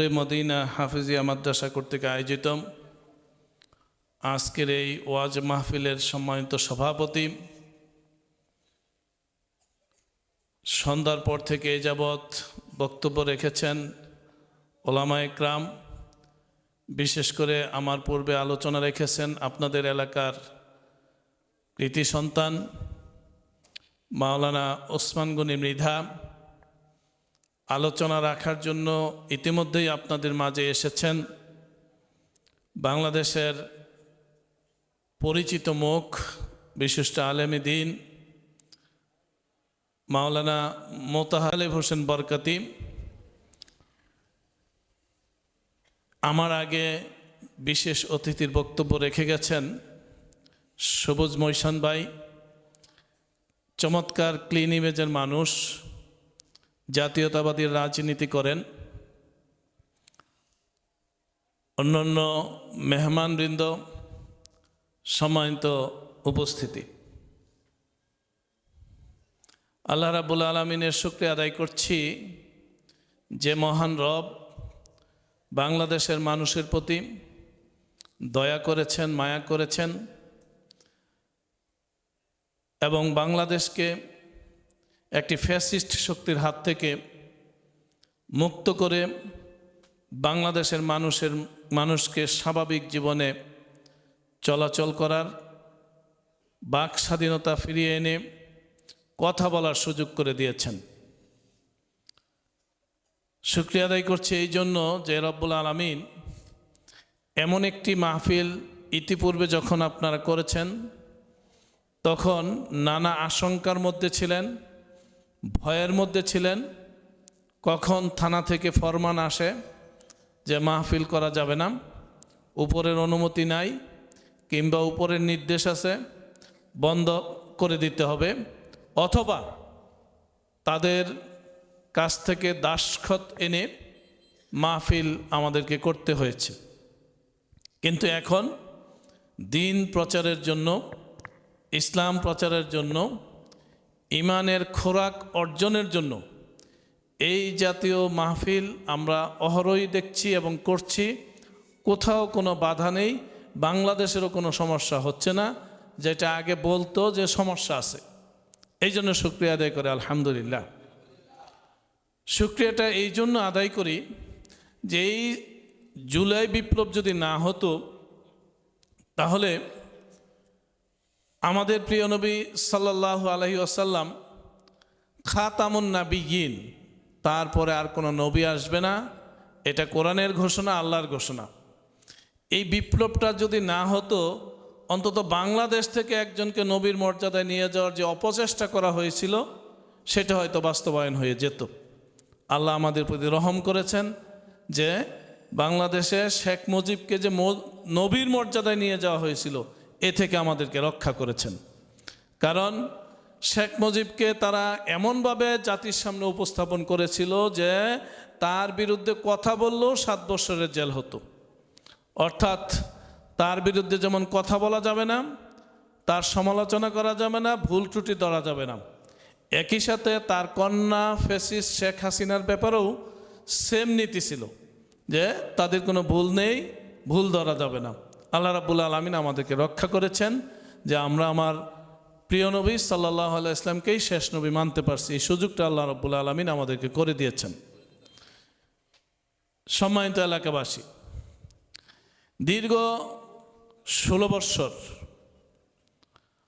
নূরে Medina Hafizia মাদ্রাসা কর্তৃক আয়োজিত আজকের এই ওয়াজ মাহফিলের সম্মানিত সভাপতি। সন্ধ্যার পর থেকে এ যাবৎ বক্তব্য রেখেছেন ওলামা একরাম। বিশেষ করে আমার পূর্বে আলোচনা রেখেছেন আপনাদের এলাকার কৃতি সন্তান, মাওলানা ওসমান গনি মৃধা। আলোচনা রাখার জন্য ইতিমধ্যেই আপনাদের মাঝে এসেছেন বাংলাদেশের পরিচিত মুখ, বিশিষ্ট আলেমী দিন, মাওলানা মোতাহালেব হোসেন বরকাতি। আমার আগে বিশেষ অতিথির বক্তব্য রেখে গেছেন সবুজ মৈশান ভাই, চমৎকার ক্লিন ইমেজের মানুষ জাতীয়তাবাদী রাজনীতি করেন। অন্যান্য মেহমানবৃন্দ সম্মানিত উপস্থিতি। আল্লাহ রাবুল আলমিনের শুক্রিয়া আদায় করছি যে মহান রব বাংলাদেশের মানুষের প্রতি দয়া করেছেন, মায়া করেছেন এবং বাংলাদেশকে একটি ফ্যাসিস্ট শক্তির হাত থেকে মুক্ত করে বাংলাদেশের মানুষের, মানুষকে স্বাভাবিক জীবনে চলাচল করার, বাক স্বাধীনতা ফিরিয়ে এনে কথা বলার সুযোগ করে দিয়েছেন। শুক্রিয়া আদায় করছি এই জন্য যে রব্বুল আলমিন এমন একটি মাহফিল ইতিপূর্বে যখন আপনারা করেছেন, তখন নানা আশঙ্কার মধ্যে ছিলেন। ভয়ের মধ্যে ছিলেন, কখন থানা থেকে ফরমান আসে যে মাহফিল করা যাবে না, উপরের অনুমতি নাই, কিংবা উপরের নির্দেশ আছে, বন্ধ করে দিতে হবে, অথবা তাদের কাছ থেকে দাসখত এনে মাহফিল আমাদেরকে করতে হয়েছে। কিন্তু এখন দিন প্রচারের জন্য, ইসলাম প্রচারের জন্য ইমানের খোরাক অর্জনের জন্য এই জাতীয় মাহফিল আমরা অহরই দেখছি এবং করছি। কোথাও কোনো বাধা নেই, বাংলাদেশেরও কোনো সমস্যা হচ্ছে না। যেটা আগে বলতো যে সমস্যা আছে। এই জন্য শুক্রিয়া আদায় করে, আলহামদুলিল্লাহ। শুক্রিয়াটা এই জন্য আদায় করি যে এই জুলাই বিপ্লব যদি না হতো, তাহলে আমাদের প্রিয় নবী সাল্লাহ আলহি আসাল্লাম খাতামুন নাবিগিন তারপরে আর কোনো নবী আসবে না। এটা কোরআনের ঘোষণা, আল্লাহর ঘোষণা। এই বিপ্লবটা যদি না হতো, অন্তত বাংলাদেশ থেকে একজনকে নবীর মর্যাদায় নিয়ে যাওয়ার যে অপচেষ্টা করা হয়েছিল, সেটা হয়তো বাস্তবায়ন হয়ে যেত। আল্লাহ আমাদের প্রতি রহম করেছেন যে বাংলাদেশে শেখ মুজিবকে যে নবীর মর্যাদায় নিয়ে যাওয়া হয়েছিল এ থেকে আমাদেরকে রক্ষা করেছেন। কারণ শেখ মুজিবকে তারা এমনভাবে জাতির সামনে উপস্থাপন করেছিল যে তার বিরুদ্ধে কথা বললেও সাত বছরের জেল হতো। অর্থাৎ তার বিরুদ্ধে যেমন কথা বলা যাবে না, তার সমালোচনা করা যাবে না, ভুল ত্রুটি ধরা যাবে না। একই সাথে তার কন্যা ফেসিস শেখ হাসিনার ব্যাপারেও সেম নীতি ছিল যে তাদের কোনো ভুল নেই, ভুল ধরা যাবে না। আল্লাহ রাবুল আলমিন আমাদেরকে রক্ষা করেছেন যে আমরা আমার প্রিয় নবী সাল্লাহ আল্লাহ ইসলামকেই শেষ নবী মানতে পারছি। এই সুযোগটা আল্লাহ রব্বুল আলমিন আমাদেরকে করে দিয়েছেন। সম্মানিত এলাকাবাসী, দীর্ঘ ষোলো বৎসর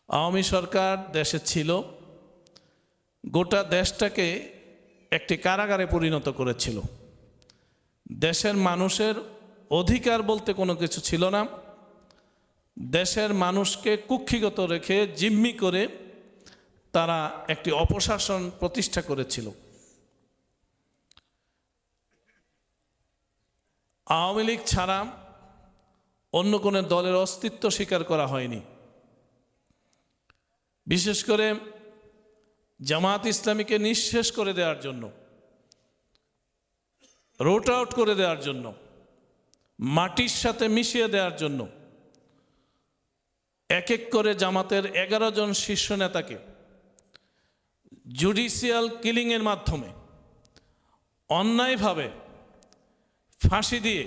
আওয়ামী সরকার দেশে ছিল, গোটা দেশটাকে একটি কারাগারে পরিণত করেছিল। দেশের মানুষের অধিকার বলতে কোনো কিছু ছিল না। দেশের মানুষকে কুক্ষিগত রেখে জিম্মি করে তারা একটি অপশাসন প্রতিষ্ঠা করেছিল। আওয়ামী লীগ ছাড়া অন্য কোনো দলের অস্তিত্ব স্বীকার করা হয়নি। বিশেষ করে জামাত ইসলামীকে নিঃশেষ করে দেওয়ার জন্য, রোট আউট করে দেওয়ার জন্য, মাটির সাথে মিশিয়ে দেওয়ার জন্য এক এক করে জামাতের এগারো জন শীর্ষ নেতাকে জুডিশিয়াল কিলিংয়ের মাধ্যমে অন্যায়ভাবে ফাঁসি দিয়ে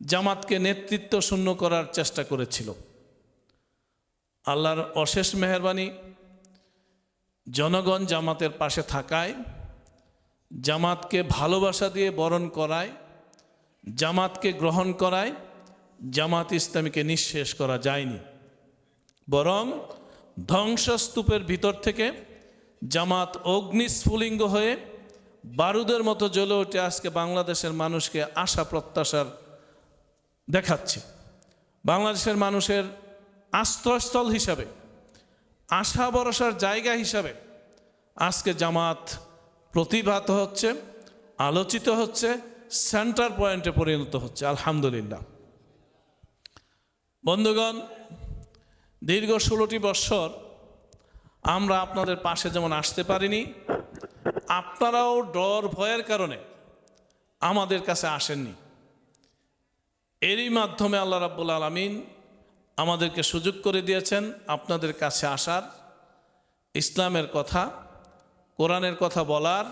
জামাতকে নেতৃত্ব শূন্য করার চেষ্টা করেছিল। আল্লাহর অশেষ মেহরবানি জনগণ জামাতের পাশে থাকায়, জামাতকে ভালোবাসা দিয়ে বরণ করায়, জামাতকে গ্রহণ করায়, জামাত ইসলামীকে নিঃশেষ করা যায়নি। বরং ধ্বংসস্তূপের ভিতর থেকে জামাত অগ্নিস্ফুলিঙ্গ হয়ে বারুদের মতো জ্বলে ওঠে আজকে বাংলাদেশের মানুষকে আশা প্রত্যাশার দেখাচ্ছে। বাংলাদেশের মানুষের আশ্রয়স্থল হিসাবে, আশা ভরসার জায়গা হিসাবে আজকে জামাত প্রতিভাত হচ্ছে, আলোচিত হচ্ছে, সেন্টার পয়েন্টে পরিণত হচ্ছে। আলহামদুলিল্লাহ। বন্ধুগণ দীর্ঘ ষোলোটি বৎসর আমরা আপনাদের পাশে যেমন আসতে পারিনি, আপনারাও ডর ভয়ের কারণে আমাদের কাছে আসেননি। এরই মাধ্যমে আল্লাহ রাব্বুল আলমিন আমাদেরকে সুযোগ করে দিয়েছেন আপনাদের কাছে আসার। ইসলামের কথা, কোরআনের কথা বলার,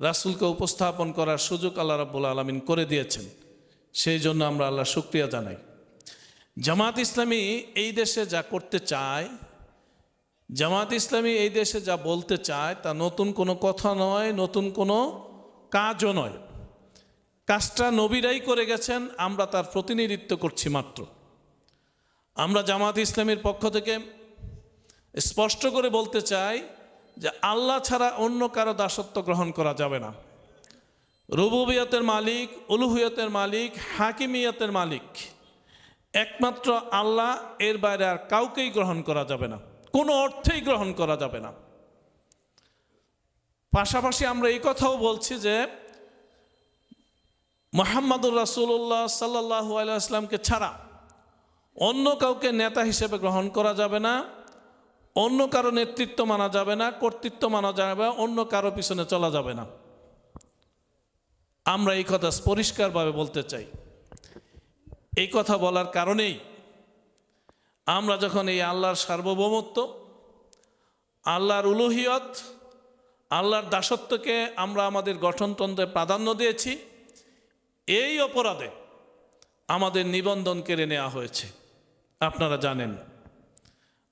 রাসূলকে উপস্থাপন করার সুযোগ আল্লাহ রাব্বুল আলমিন করে দিয়েছেন। সেই জন্য আমরা আল্লাহ শুক্রিয়া জানাই। জামাত ইসলামী এই দেশে যা করতে চায়, জামাত ইসলামী এই দেশে যা বলতে চায়, তা নতুন কোনো কথা নয়, নতুন কোনো কাজও নয়। কাজটা নবীরাই করে গেছেন, আমরা তার প্রতিনিধিত্ব করছি মাত্র। আমরা জামাত ইসলামের পক্ষ থেকে স্পষ্ট করে বলতে চাই যে আল্লাহ ছাড়া অন্য কারও দাসত্ব গ্রহণ করা যাবে না। রুবুবিয়তের মালিক, উলুহিয়তের মালিক, হাকিমিয়তের মালিক একমাত্র আল্লাহ, এর বাইরে আর কাউকেই গ্রহণ করা যাবে না। কোনো অর্থেই গ্রহণ করা যাবে না। পাশাপাশি আমরা এই কথাও বলছি যে, মোহাম্মদুর রাসুল্লাহ সাল্লাহ আলাইসলামকে ছাড়া অন্য কাউকে নেতা হিসেবে গ্রহণ করা যাবে না, অন্য কারও নেতৃত্ব মানা যাবে না, কর্তৃত্ব মানা যাবে অন্য কারও পিছনে চলা যাবে না। আমরা এই কথা পরিষ্কারভাবে বলতে চাই। এই কথা বলার কারণেই আমরা যখন এই আল্লাহর সার্বভৌমত্ব, আল্লাহর উলুহিয়ত, আল্লাহর দাসত্বকে আমরা আমাদের গঠনতন্ত্রে প্রাধান্য দিয়েছি, এই অপরাধে আমাদের নিবন্ধন কেড়ে নেওয়া হয়েছে। আপনারা জানেন,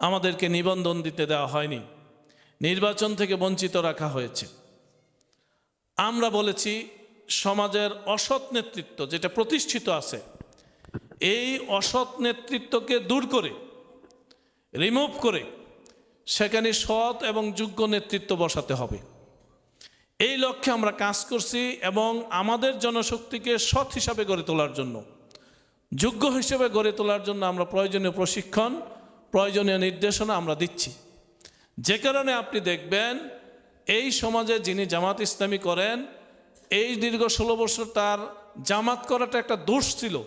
আমাদেরকে নিবন্ধন দিতে দেওয়া হয়নি, নির্বাচন থেকে বঞ্চিত রাখা হয়েছে। আমরা বলেছি, সমাজের অসৎ নেতৃত্ব যেটা প্রতিষ্ঠিত আছে এই অসৎ নেতৃত্বকে দূর করে রিমুভ করে সেখানে সৎ এবং যোগ্য নেতৃত্ব বসাতে হবে। এই লক্ষ্যে আমরা কাজ করছি এবং আমাদের জনশক্তিকে সৎ হিসাবে গড়ে তোলার জন্য, যোগ্য হিসেবে গড়ে তোলার জন্য আমরা প্রয়োজনীয় প্রশিক্ষণ, প্রয়োজনীয় নির্দেশনা আমরা দিচ্ছি। যে কারণে আপনি দেখবেন এই সমাজে যিনি জামাত ইসলামী করেন, এই দীর্ঘ ষোলো বছর তার জামাত করাটা একটা দোষ ছিল।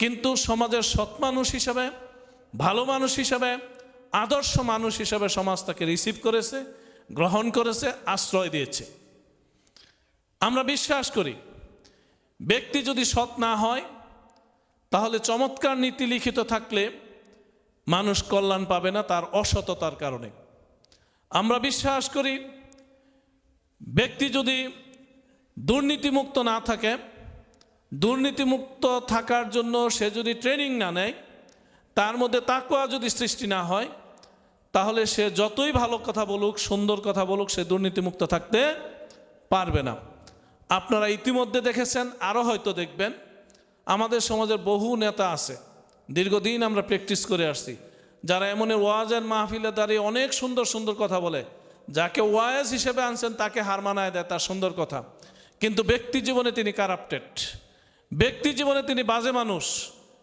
কিন্তু সমাজের সৎ মানুষ হিসাবে, ভালো মানুষ হিসাবে, আদর্শ মানুষ হিসাবে সমাজ তাকে রিসিভ করেছে, গ্রহণ করেছে, আশ্রয় দিয়েছে। আমরা বিশ্বাস করি, ব্যক্তি যদি সৎ না হয়, তাহলে চমৎকার নীতি লিখিত থাকলে মানুষ কল্যাণ পাবে না তার অসততার কারণে। আমরা বিশ্বাস করি, ব্যক্তি যদি দুর্নীতিমুক্ত না থাকে দুর্নীতিমুক্ত থাকার জন্য সে যদি ট্রেনিং না নেয়, তার মধ্যে তাকুয়া যদি সৃষ্টি না হয়, তাহলে সে যতই ভালো কথা বলুক, সুন্দর কথা বলুক, সে দুর্নীতিমুক্ত থাকতে পারবে না। আপনারা ইতিমধ্যে দেখেছেন আরও হয়তো দেখবেন, আমাদের সমাজের বহু নেতা আছে, দীর্ঘদিন আমরা প্র্যাকটিস করে আসছি, যারা এমন ওয়াজের মাহফিলে দাঁড়িয়ে অনেক সুন্দর সুন্দর কথা বলে। যাকে ওয়াজ হিসেবে আনছেন, তাকে হার মানায় দেয়, তার সুন্দর কথা। কিন্তু ব্যক্তি জীবনে তিনি কারাপ্টেড ব্যক্তি জীবনে তিনি বাজে মানুষ,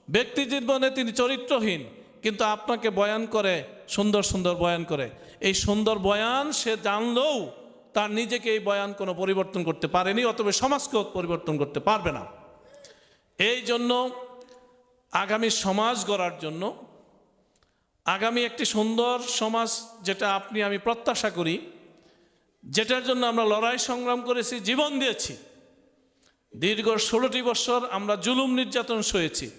ব্যক্তি জীবনে তিনি চরিত্রহীন, কিন্তু আপনাকে বয়ান করে, সুন্দর সুন্দর বয়ান করে। এই সুন্দর বয়ান সে জানলেও তার নিজেকে এই বয়ান কোনো পরিবর্তন করতে পারেনি, অথবা সমাজকেও পরিবর্তন করতে পারবে না। এই জন্য আগামী সমাজ গড়ার জন্য, আগামী একটি সুন্দর সমাজ যেটা আপনি আমি প্রত্যাশা করি, যেটার জন্য আমরা লড়াই সংগ্রাম করেছি, জীবন দিয়েছি দীর্ঘ ষোলোটি বছর আমরা জুলুম নির্যাতন সয়েছি।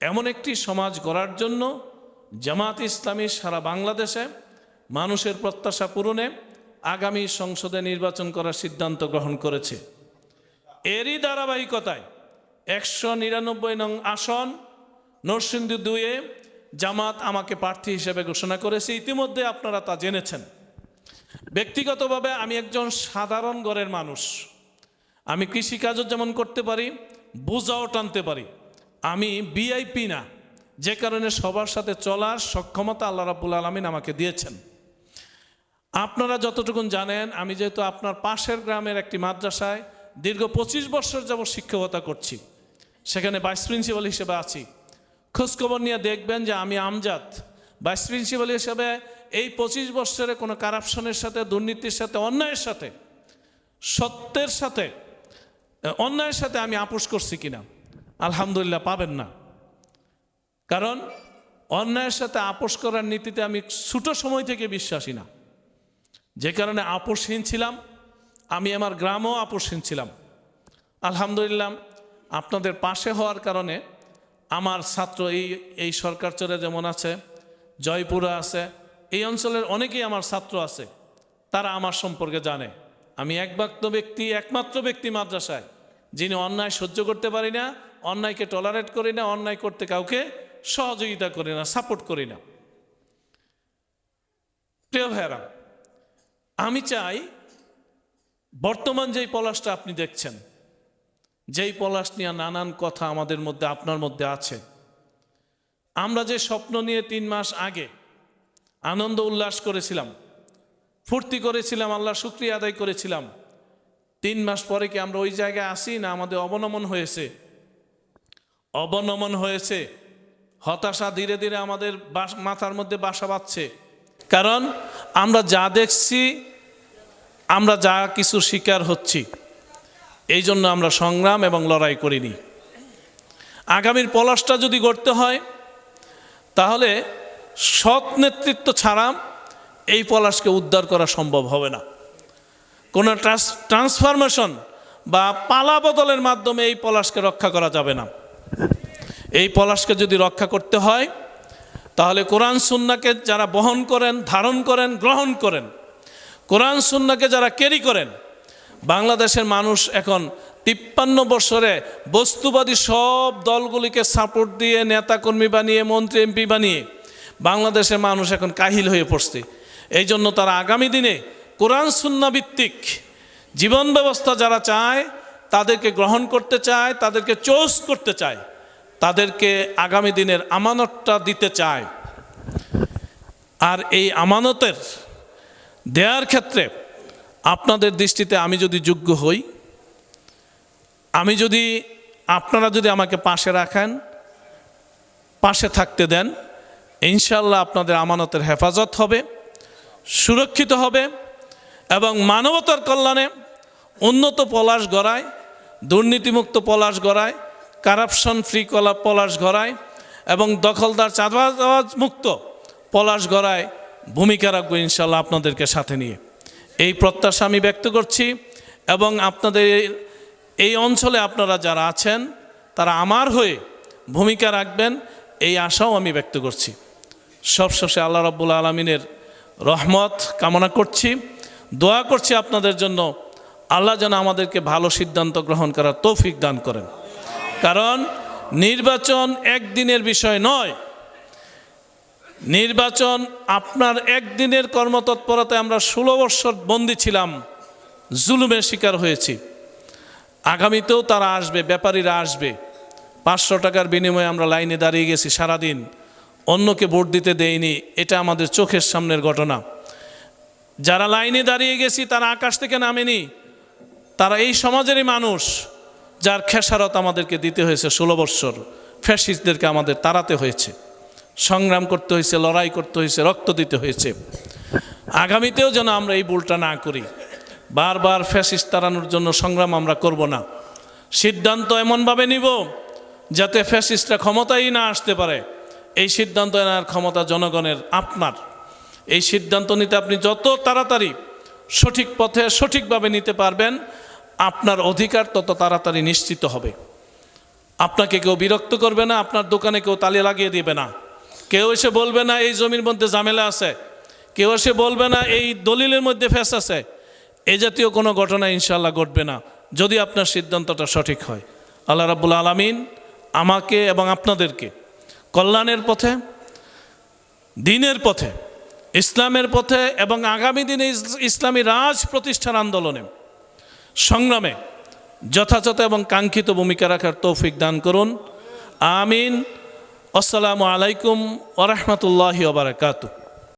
এমন একটি সমাজ গড়ার জন্য জামাত ইসলামী সারা বাংলাদেশে মানুষের প্রত্যাশা পূরণে আগামী সংসদে নির্বাচন করার সিদ্ধান্ত গ্রহণ করেছে। এরই ধারাবাহিকতায় একশো নিরানব্বই নং আসন নরসিংদী দুয়ে জামাত আমাকে প্রার্থী হিসেবে ঘোষণা করেছে। ইতিমধ্যে আপনারা তা জেনেছেন। ব্যক্তিগতভাবে আমি একজন সাধারণ ঘরের মানুষ। আমি কৃষিকাজও যেমন করতে পারি, বোঝাও টানতে পারি। আমি বিআইপি না, যে কারণে সবার সাথে চলার সক্ষমতা আল্লাহ রাবুল আলমিন আমাকে দিয়েছেন। আপনারা যতটুকুন জানেন, আমি যেহেতু আপনার পাশের গ্রামের একটি মাদ্রাসায় দীর্ঘ পঁচিশ বছর যাব শিক্ষকতা করছি, সেখানে ভাইস প্রিন্সিপাল হিসেবে আছি। খোঁজখবর নিয়ে দেখবেন যে আমি আমজাদ। ভাইস প্রিন্সিপাল হিসেবে এই পঁচিশ বছরে কোনো কারাপশনের সাথে, দুর্নীতির সাথে, অন্যায়ের সাথে, সত্যের সাথে অন্যায়ের সাথে আমি আপোষ করছি কিনা? আলহামদুলিল্লাহ পাবেন না। কারণ অন্যায়ের সাথে আপোষ করার নীতিতে আমি ছোটো সময় থেকে বিশ্বাসী না। যে কারণে আপোষহীন ছিলাম, আমি আমার গ্রামও আপোষহীন ছিলাম। আলহামদুলিল্লাহ, আপনাদের পাশে হওয়ার কারণে আমার ছাত্র এই এই সরকার চরে যেমন আছে জয়পুরা আছে, এই অঞ্চলের অনেকেই আমার ছাত্র আছে, তারা আমার সম্পর্কে জানে। আমি একমাত্র ব্যক্তি একমাত্র ব্যক্তি মাদ্রাসায়, যিনি অন্যায় সহ্য করতে পারি না, অন্যায়কে টলারেট করি না, অন্যায় করতে কাউকে সহযোগিতা করি না সাপোর্ট করি না। প্রিয় ভাইরা আমি চাই বর্তমান যেই পলাশটা আপনি দেখছেন, যেই পলাশ নিয়ে নানান কথা আমাদের মধ্যে, আপনার মধ্যে আছে, আমরা যে স্বপ্ন নিয়ে তিন মাস আগে আনন্দ উল্লাস করেছিলাম ফুর্তি করেছিলাম আল্লাহ শুক্রিয়া আদায় করেছিলাম। তিন মাস পরে কি আমরা ওই জায়গায় আসি না আমাদের অবনমন হয়েছে? অবনমন হয়েছে। হতাশা ধীরে ধীরে আমাদের মাথার মধ্যে বাসা বাঁধছে। কারণ আমরা যা দেখছি, আমরা যা কিছু শিকার হচ্ছি, এই জন্য আমরা সংগ্রাম এবং লড়াই করিনি। আগামীর পলাশটা যদি গড়তে হয়, তাহলে সৎ নেতৃত্ব ছাড়া এই পলাশকে উদ্ধার করা সম্ভব হবে না। কোনো ট্রান্সফরমেশন বা পালা বদলের মাধ্যমে এই পলাশকে রক্ষা করা যাবে না। এই পলাশকে যদি রক্ষা করতে হয়, তাহলে কোরআন সুন্নাকে যারা বহন করেন, ধারণ করেন, গ্রহণ করেন, কোরআন সুন্নাকে যারা ক্যারি করেন, বাংলাদেশের মানুষ এখন তিপ্পান্ন বছরে বস্তুবাদী সব দলগুলিকে সাপোর্ট দিয়ে, নেতাকর্মী বানিয়ে, মন্ত্রী, এমপি বানিয়ে বাংলাদেশের মানুষ এখন কাহিল হয়ে পড়ছে। এই জন্য তারা আগামী দিনে কোরআন সুন্না ভিত্তিক জীবন ব্যবস্থা যারা চায়, তাদেরকে গ্রহণ করতে চায়, তাদেরকে চোজ করতে চায়, তাদেরকে আগামী দিনের আমানতটা দিতে চায়। আর এই আমানতের দেয়ার ক্ষেত্রে আপনাদের দৃষ্টিতে আমি যদি যোগ্য হই, আমি যদি আপনারা যদি আমাকে পাশে রাখেন, পাশে থাকতে দেন ইনশাল্লাহ আপনাদের আমানতের হেফাজত হবে। সুরক্ষিত হবে এবং মানবতার কল্যাণে উন্নত পলাশ গড়ায়, দুর্নীতিমুক্ত পলাশ গড়ায় কারাপশন ফ্রি কলা পলাশ গড়ায় এবং দখলদার চাঁদবাজ মুক্ত পলাশ গড়ায় ভূমিকা রাখব ইনশাল্লাহ আপনাদেরকে সাথে নিয়ে। এই প্রত্যাশা আমি ব্যক্ত করছি এবং আপনাদের এই অঞ্চলে আপনারা যারা আছেন, তারা আমার হয়ে ভূমিকা রাখবেন, এই আশাও আমি ব্যক্ত করছি। সবশেষে আল্লাহ রাব্বুল আলমিনের রহমত কামনা করছি। দোয়া করছি আপনাদের জন্য। আল্লাহ যেন আমাদেরকে ভালো সিদ্ধান্ত গ্রহণ করার তৌফিক দান করেন। কারণ নির্বাচন একদিনের বিষয় নয়। নির্বাচন আপনার একদিনের কর্মতৎপরতায় আমরা ষোলো বৎসর বন্দী ছিলাম। জুলুমের শিকার হয়েছি। আগামীতেও তারা আসবে, ব্যাপারীরা আসবে। পাঁচশো টাকার বিনিময়ে আমরা লাইনে দাঁড়িয়ে গেছি সারাদিন। অন্যকে ভোট দিতে দেয়নি এটা আমাদের চোখের সামনের ঘটনা। যারা লাইনে দাঁড়িয়ে গেছি, তারা আকাশ থেকে নামেনি। তারা এই সমাজেরই মানুষ, যার খেসারত আমাদেরকে দিতে হয়েছে ষোলো বৎসর। ফ্যাসিস্টদেরকে আমাদের তাড়াতে হয়েছে। সংগ্রাম করতে হয়েছে, লড়াই করতে হয়েছে, রক্ত দিতে হয়েছে। আগামীতেও যেন আমরা এই ভুলটা না করি। বারবার ফ্যাসিস্ট তাড়ানোর জন্য সংগ্রাম আমরা করব না। সিদ্ধান্ত এমনভাবে নিব, যাতে ফ্যাসিস্টরা ক্ষমতাই না আসতে পারে। এই সিদ্ধান্ত নেওয়ার ক্ষমতা জনগণের, আপনার। এই সিদ্ধান্ত নিতে আপনি যত তাড়াতাড়ি সঠিক পথে সঠিকভাবে নিতে পারবেন, আপনার অধিকার তত তাড়াতাড়ি নিশ্চিত হবে। আপনাকে কেউ বিরক্ত করবে না, আপনার দোকানে কেউ তালে লাগিয়ে দিবে না। কেউ এসে বলবে না, এই জমির মধ্যে ঝামেলা আছে। কেউ এসে বলবে না, এই দলিলের মধ্যে ফেস আছে। এ জাতীয় কোনো ঘটনা ইনশাল্লাহ ঘটবে না, যদি আপনার সিদ্ধান্তটা সঠিক হয়। আল্লাহ রাব্বুল আলামিন আমাকে এবং আপনাদেরকে কল্যাণের পথে, দিনের পথে, ইসলামের পথে এবং আগামী দিনে ইসলামী রাজ প্রতিষ্ঠার আন্দোলনে সংগ্রামে যথাযথ এবং কাঙ্ক্ষিত ভূমিকা রাখার তৌফিক দান করুন। আমিন। আসসালামু আলাইকুম ওরহমতুল্লাহ ওবরাকাতু